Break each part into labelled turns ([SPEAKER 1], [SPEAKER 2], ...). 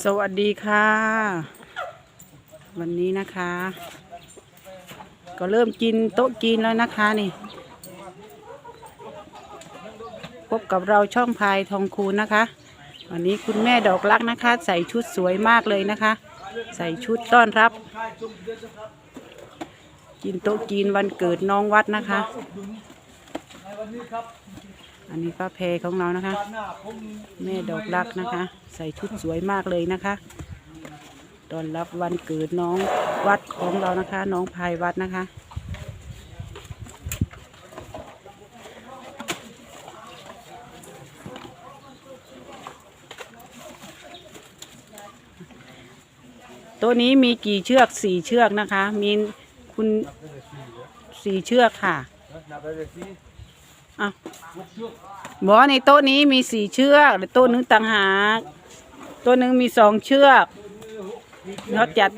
[SPEAKER 1] สวัสดีค่ะ วันนี้นะคะ ก็เริ่มกินโต๊ะกินแล้วนะคะนี่ พบกับเราช่องพายทองคูณนะคะ วันนี้คุณแม่ดอกรักนะคะ ใส่ชุดสวยมากเลยนะคะ ใส่ชุดต้อนรับ กินโต๊ะกินวันเกิดน้องวัดนะคะ อันนี้ป้าเพของเรานะคะ แม่ดอกรักนะคะ ใส่ชุดสวยมากเลยนะคะตอนรับวันเกิดน้องวัดของเรานะคะ น้องพายวัดนะคะตัวนี้มีกี่เชือกสี่เชือกนะคะ มีคุณสี่เชือกค่ะอ้าว บอกว่าในโต๊ะนี้มีสี่เชือกโต๊ะนึงต่างหากโต๊ะนึงมีสองเชือกนอกจาก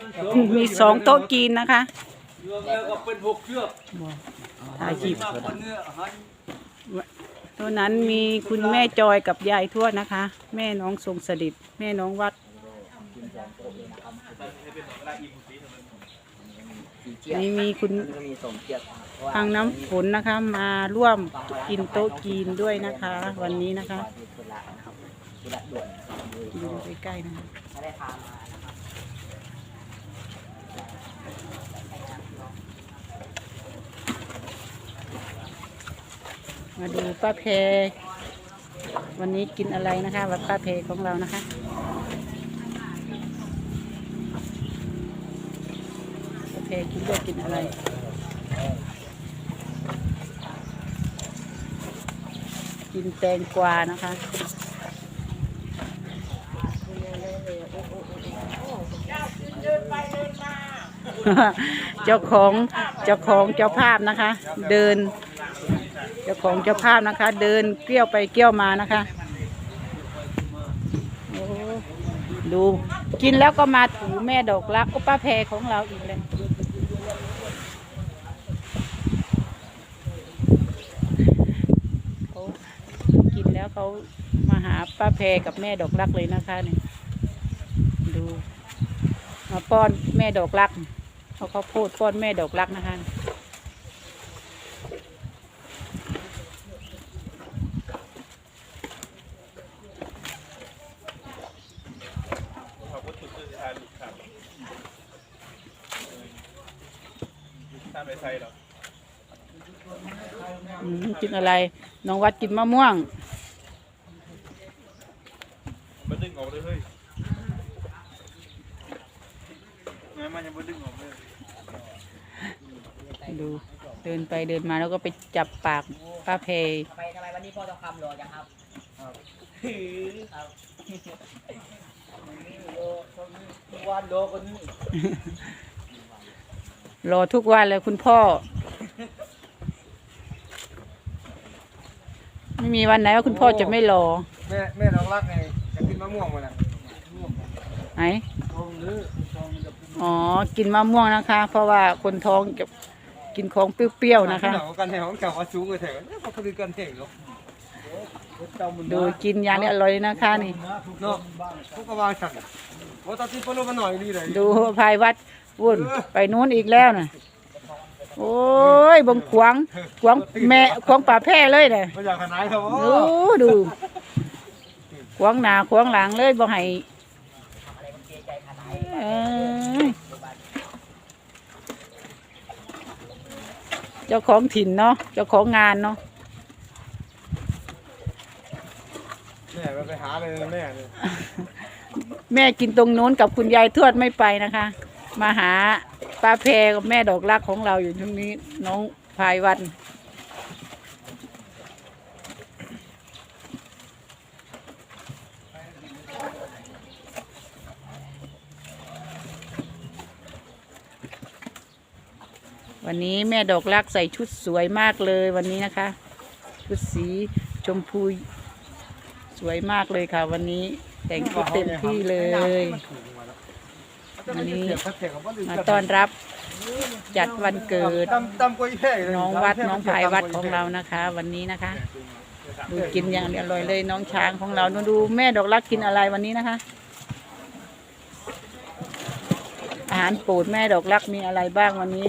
[SPEAKER 1] มีสองโต๊ะกินนะคะ
[SPEAKER 2] เรือแล้วก็เป็นหกเชือก
[SPEAKER 1] บอกถ่ายคลิป
[SPEAKER 2] หน้นเนี่ยหัน
[SPEAKER 1] ตัวนั้นมีคุณแม่จอยกับยายทวดนะคะ แม่น้องทรงสดิตแม่น้องวัดนี่มี คุณ
[SPEAKER 3] ก็มีส่งเกียรติเพราะว่า
[SPEAKER 1] ทางน้ำฝนนะคะ มาร่วมกินโต๊ะกินด้วยนะคะ วันนี้นะคะ
[SPEAKER 3] มีธุระนะครับธุระด่วนนะครับเลย
[SPEAKER 1] อยู่ใกล้ๆนะคะ
[SPEAKER 3] ไม่ได้พามานะครับ
[SPEAKER 1] มาดูป้าเพวันนี้กินอะไรนะคะวัดป้าเพของเรานะคะ ป้าเพกินด้วยกินอะไรกินแตงกวานะคะเจ้าของเจ้าของเจ้าภาพนะคะ เดิน เจ้าของเจ้าภาพนะคะ เดินเกลี้ยวไปเกลี้ยวมานะคะดูกินแล้วก็มาถูแม่ดอกรักอุปาแพรของเราอีกเลยเขากินแล้ว เขามาหาป้าแพรกับแม่ดอกรักเลยนะคะเนี่ยดู มาป้อนแม่ดอกรักเขาเขาวโพดป้อนแม่ดอกรักนะคะ
[SPEAKER 2] เขาก็จุดคือทานลูกค้าทานไปใส่หรอ
[SPEAKER 1] อืมกินอะไร น้องวัดกินมะม่วง
[SPEAKER 2] มันดึงออกเลยเฮ้ยแม่มันยังไม่ ดึงออกเลย
[SPEAKER 1] ดูเดินไปเดินมาแล้วก็ไปจับปากป้าเพ
[SPEAKER 3] ทำไมทำไมวันนี้พ่อต้องคำรอจังครับครับ
[SPEAKER 2] วันโดกันนี่
[SPEAKER 1] รอทุกวันเลยคุณพ่อ ไม่มีวันไหนว่าคุณพ่อจะไม่รอ
[SPEAKER 4] แม่แม่น้องรักไงจะกินมะม่วงมาแล้ว
[SPEAKER 1] ไหน
[SPEAKER 4] ท้ องลื้อท้องจะกิน
[SPEAKER 1] อ๋อ กินมะม่วงนะคะ เพราะว่าคนท้องจะกินของเปรี้ยวๆนะคะ
[SPEAKER 4] หนาวกันแถวกันว่าสูงกว่าแถวเนี่ยเขาคือกันแถวเนาะ
[SPEAKER 1] ดูกินอย่างนี้อร่อยเลยนะคะนี่
[SPEAKER 4] เนาะพวกกระวางสั่นว่าตอนที่พวกเรามาหน่อยนี่เลย
[SPEAKER 1] ดูภายวัดวุ่นไปนู้นอีกแล้วน่ะ โอ้ยบงขวางขวางแม่ขวางป่าแพร่เลยน่ะ
[SPEAKER 4] ไม่อยากขนายครับ
[SPEAKER 1] โอ้ดู ขวางหน้าขวางหลังเลยบ่ให้เอ้ เจ้าของถิ่นเนาะเจ้าของงานเนาะ
[SPEAKER 4] แม่ไปหาเลยแม่เนี่ย
[SPEAKER 1] แม่กินตรงนู้นกับคุณยายทวดไม่ไปนะคะ มาหาป้าแพรกับแม่ดอกรักของเราอยู่ตรงนี้น้องพายวัน วันนี้แม่ดอกรักใส่ชุดสวยมากเลยวันนี้นะคะ ชุดสีชมพูสวยมาก เลยค่ะ วันนี้แต่งชุดเต็มที่เลยวันนี้มาต้อนรับจัดวันเกิดน้องวัดน้องพายวัดของเรานะคะ วันนี้นะคะ ดูกินอย่างอร่อยเลยน้องช้างของเราดูแม่ดอกรักกินอะไรวันนี้นะคะ อาหารโปรดแม่ดอกรักมีอะไรบ้างวันนี้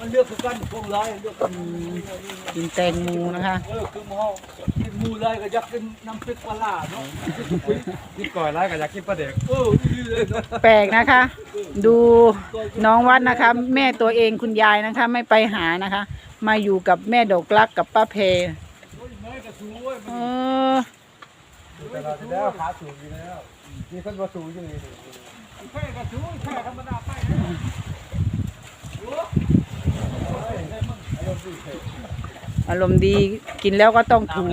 [SPEAKER 1] มันเลื
[SPEAKER 5] อกคือกันพวกร้ายเลือกกัน
[SPEAKER 1] อืมกินแตงโมนะคะ
[SPEAKER 5] เออคือหมอกินหมูร้ายก็อยากกินน้ำพริกปลาร้าเนาะ
[SPEAKER 4] กินก่อยร้ายกับอยากกินปลาเด็ก
[SPEAKER 5] เออดีเลยเนาะ
[SPEAKER 1] แปลกนะคะ ดูน้องวัดนะคะ แม่ตัวเองคุณยายนะคะ ไม่ไปหานะคะ มาอยู่กับแม่ดอกรักกับป้าเพ
[SPEAKER 5] โอ้ยแม่ก็สวย
[SPEAKER 1] เออ
[SPEAKER 4] แต่เราจะได้ขาสูงอยู่แล้วมีคนมาสูงอยู่นี่
[SPEAKER 5] แค่ก็สวยแค่ธรรมดาไปนะ
[SPEAKER 1] อารมณ์ดีกินแล้วก็ต้องถู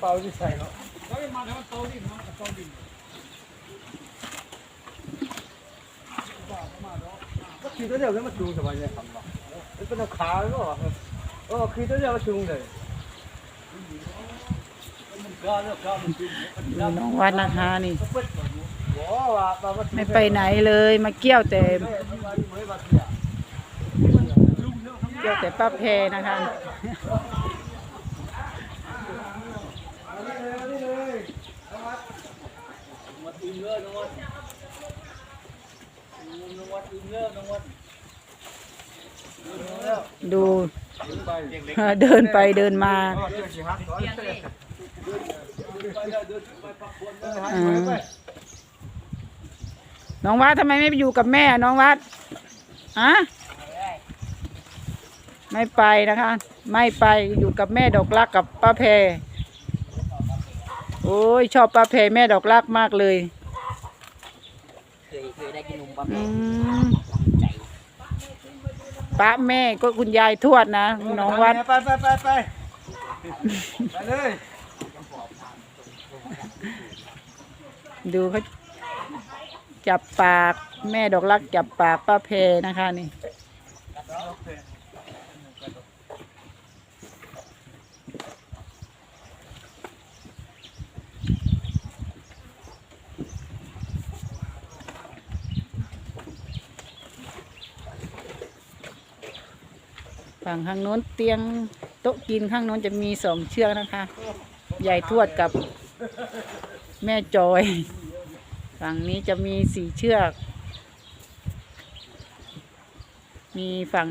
[SPEAKER 4] เป่าที่ใส่เนาะคือตัวเดียวแล้วมาสูงสบายใจทำบ่มันเป็นขาหรือเปล่าเออคือตัวเดียวมาสูงเลย
[SPEAKER 5] น้อ
[SPEAKER 1] งวัดนะคะนี่ ไม่ไปไหนเลยมาเกี่ยวแต่เกี่ยวแต่ป้าแพนะคะดูเดินไปเดินมา
[SPEAKER 4] เรื่องสิฮักก่อ น
[SPEAKER 5] ไปเลยเดินไปปักบนเลย
[SPEAKER 1] อืมน้องวัดทำไมไม่ไปอยู่กับแม่ น้องวัดอะไม่ไปนะคะ ไม่ไปอยู่กับแม่ดอกรักกับป้าเพโอ้ยชอบป้าเพแม่ดอกรักมากเลย
[SPEAKER 3] เคยเคยได้กินนมบะห
[SPEAKER 1] อื
[SPEAKER 3] มี่
[SPEAKER 1] มป้าแม่ก็คุณยายทวดนะน้องวัด
[SPEAKER 4] ไปไปไปไปไปเลย
[SPEAKER 1] ดูเขา จับปาก แม่ดอกรักจับปากป้าเพนะคะนี่ ฝั่งข้างโน้นเตียงโต๊ะกินข้างโน้นจะมีสองเชือกนะคะยายทวดกับแม่จอย ฝั่งนี้จะมีสี่เชือก มีฝั่ง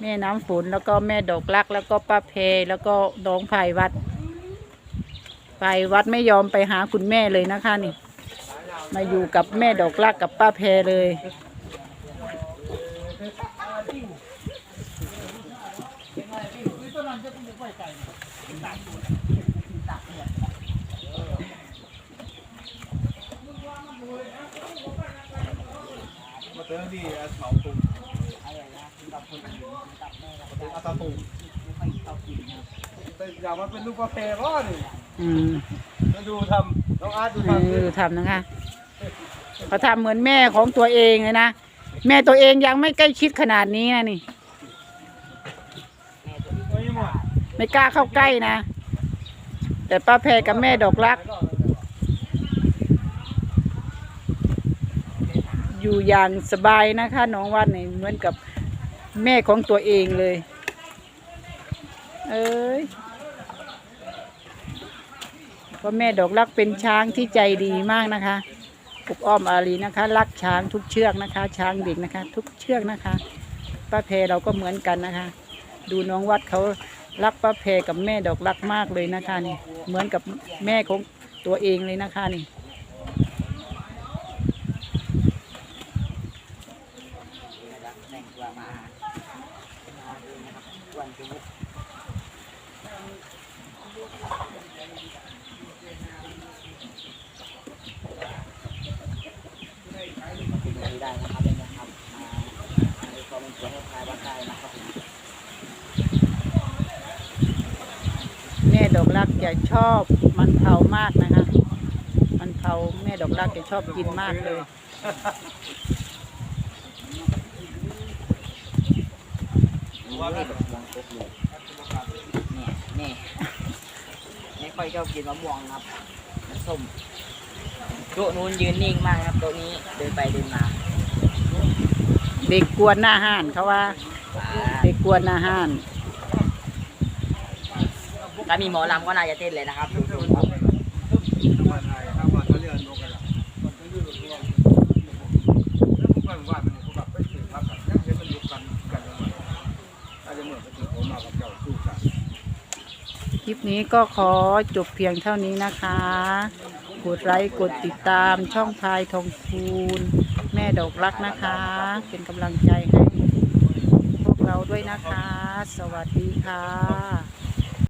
[SPEAKER 1] แม่น้ำฝนแล้วก็แม่ดอกลัก แล้วก็ป้าเพแล้วก็น้องไผ่วัดไผ่วัดไม่ยอมไปหาคุณแม่เลยนะคะนี่ มาอยู่กับแม่ดอกลักกับป้าเพเลย
[SPEAKER 2] มาเติมที่อาเสาตุงอาตาตุง
[SPEAKER 4] แต่อยามาเป็นลูกกาแฟก็นี่
[SPEAKER 1] อืม
[SPEAKER 4] มาดูทำน้องอาร์ตดูทำ
[SPEAKER 1] ดูทำนะคะเขาทำเหมือนแม่ของตัวเองเลยนะแม่ตัวเองยังไม่ใกล้ชิดขนาดนี้นะนี่
[SPEAKER 4] ไม่หมด
[SPEAKER 1] ไม่กล้าเข้าใกล้นะ แต่ป้าแพรกับแม่ดอกรัก อยู่อย่างสบายนะคะ น้องวันนี่เหมือนกับแม่ของตัวเองเลย เอ้ยเพราะแม่ดอกรักเป็นช้างที่ใจดีมากนะคะปุกอ้อมอารีนะคะ รักช้างทุกเชือกนะคะ ช้างเด็กนะคะ ทุกเชือกนะคะป้าแพรเราก็เหมือนกันนะคะ ดูน้องวัดเขารักป้าแพรกับแม่ดอกรักมากเลยนะคะนี่เหมือนกับแม่ของตัวเองเลยนะคะนี่
[SPEAKER 3] แต่งตัวมาวันจุกได้นะครับเลยนะครับมาในคอมเมนต์ให้ทายว่าได้นะครับผม
[SPEAKER 1] แม่ดอกรักจะชอบมันเผามากนะคะ มันเผาแม่ดอกรักจะชอบกินมากเลย
[SPEAKER 3] ว่านี่แบบมะม่วงตกลูกเนี่ยนี่ไม่ค่อยชอบกินมะม่วงครับมันส้มโต๊ะนู้นยืนนิ่งมากครับโต๊ะนี้เดินไปเดินมา
[SPEAKER 1] เด็กกวนหน้าห้านเขาว่า
[SPEAKER 3] อ่า
[SPEAKER 1] เด็กกวนหน้าห้าน
[SPEAKER 3] ถ้ามีหมอลำก็น่าจะเต้นเลยนะครับดูดู
[SPEAKER 4] มาไทยถ้าว่าเขาเรียกนกกันล่ะมันจะยืดรวมแล้วพวกมันว่ามันเขาแบบไปถึงพักกันยังเห็นมันอยู่กันกันยังไงอาจจะเหมือนกับที่ผมมากับเจ้าสู้กัน
[SPEAKER 1] คลิปนี้ก็ขอจบเพียงเท่านี้นะคะ กดไลค์กดติดตามช่องพายทองคูณ แม่ดอกรักนะคะ เป็นกำลังใจให้พวกเราด้วยนะคะ สวัสดีค่ะ